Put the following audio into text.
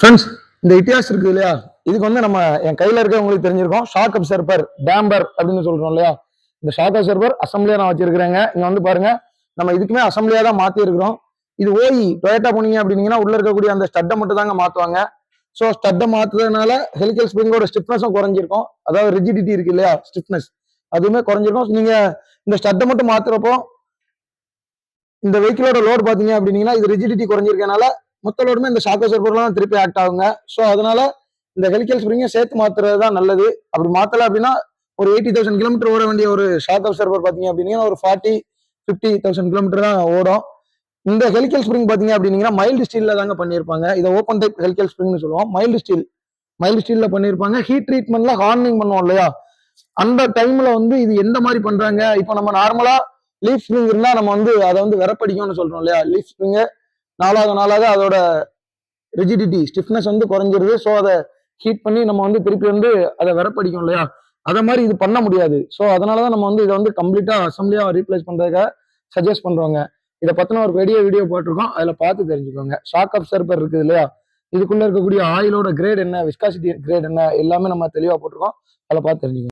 Friends இந்த இட்டியாஸ் இருக்கு இல்லையா? இதுக்கு வந்து நம்ம என் கையில இருக்க உங்களுக்கு தெரிஞ்சிருக்கோம். ஷாக் அப்சர்பர் டேம்பர் அப்படின்னு சொல்றோம் இல்லையா? இந்த ஷாக் அப்சர்பர் அசம்பிளியா நான் வச்சிருக்கிறேங்க. இங்க வந்து பாருங்க. நம்ம இதுக்குமே அசம்பிளியா தான் மாத்தி இருக்கிறோம் இது ஓய் டொயட்டா போனீங்க அப்படின்னீங்கன்னா உள்ள இருக்கக்கூடிய அந்த ஸ்டட்டை மட்டும் தாங்க மாத்துவாங்க. So ஸ்டட்டை மாத்துறதுனால helical ஸ்ப்ரிங்கோட ஸ்டிப்னஸும் குறைஞ்சிருக்கும். அதாவது ரிஜிடிட்டி இருக்கு இல்லையா? ஸ்டிப்னஸ் அதுவுமே குறைஞ்சிருக்கும். நீங்க இந்த ஸ்டட்டை மட்டும் மாத்துறப்போ இந்த வெஹிக்கிளோட லோடு பாத்தீங்க அப்படின்னீங்கன்னா இது ரிஜிடிட்டி குறைஞ்சிருக்கனால மொத்த லோடுமே இந்த ஷாக் அப்சர்பர்லாம் திருப்பி ஆக்ட் ஆகுங்க. ஸோ அதனால இந்த ஹெலிக்கல் ஸ்ப்ரிங்கை சேர்த்து மாத்துறது தான் நல்லது. அப்படி மாத்தல அப்படின்னா ஒரு எயிட்டி தௌசண்ட் கிலோமீட்டர் ஓட வேண்டிய ஒரு ஷாக் அப்சர்பர் பார்த்தீங்க அப்படின்னா ஒரு ஃபார்ட்டி ஃபிஃப்டி தௌசண்ட் கிலோமீட்டர் தான் ஓடும். இந்த ஹெலிக்கல் ஸ்ப்ரிங் பார்த்தீங்க அப்படின்னீங்கன்னா மைல்டு ஸ்டீலில் தாங்க பண்ணியிருப்பாங்க. இதை ஓப்பன் டைப் ஹெலிக்கல் ஸ்ப்ரிங்னு சொல்லுவோம். மைல்டு ஸ்டீல் மைல்டு ஸ்டீலில் பண்ணியிருப்பாங்க. ஹீட் ட்ரீட்மெண்ட்ல ஹார்னிங் பண்ணுவோம் இல்லையா? அந்த டைம்ல வந்து இது எந்த மாதிரி பண்றாங்க? இப்போ நம்ம நார்மலா லீஃப் ஸ்ப்ரிங் இருந்தால் நம்ம வந்து அதை வந்து விரப்படிக்கும்னு சொல்றோம் இல்லையா? லீஃப் ஸ்ப்ரிங் நாளாக நாளாக அதோட ரிஜிடிட்டி ஸ்டிஃப்னஸ் வந்து குறைஞ்சிருது. ஸோ அதை ஹீட் பண்ணி நம்ம வந்து திருப்பி வந்து அதை விரப்படிக்கும் இல்லையா? அதை மாதிரி இது பண்ண முடியாது. ஸோ அதனால தான் நம்ம வந்து இதை வந்து கம்ப்ளீட்டாக அசம்பிளியாக ரீப்ளேஸ் பண்ணுறதுக்காக சஜஸ்ட் பண்ணுறோங்க இதை பற்றின ஒரு பெரிய வீடியோ போட்டிருக்கோம். அதில் பார்த்து தெரிஞ்சுக்கோங்க. ஷாக் அப்சர்பர் இருக்குது இல்லையா? இதுக்குள்ளே இருக்கக்கூடிய ஆயிலோட கிரேட் என்ன? விஸ்காசிட்டி கிரேட் என்ன? எல்லாமே நம்ம தெளிவாக போட்டிருக்கோம். அதில் பார்த்து தெரிஞ்சுக்கோங்க.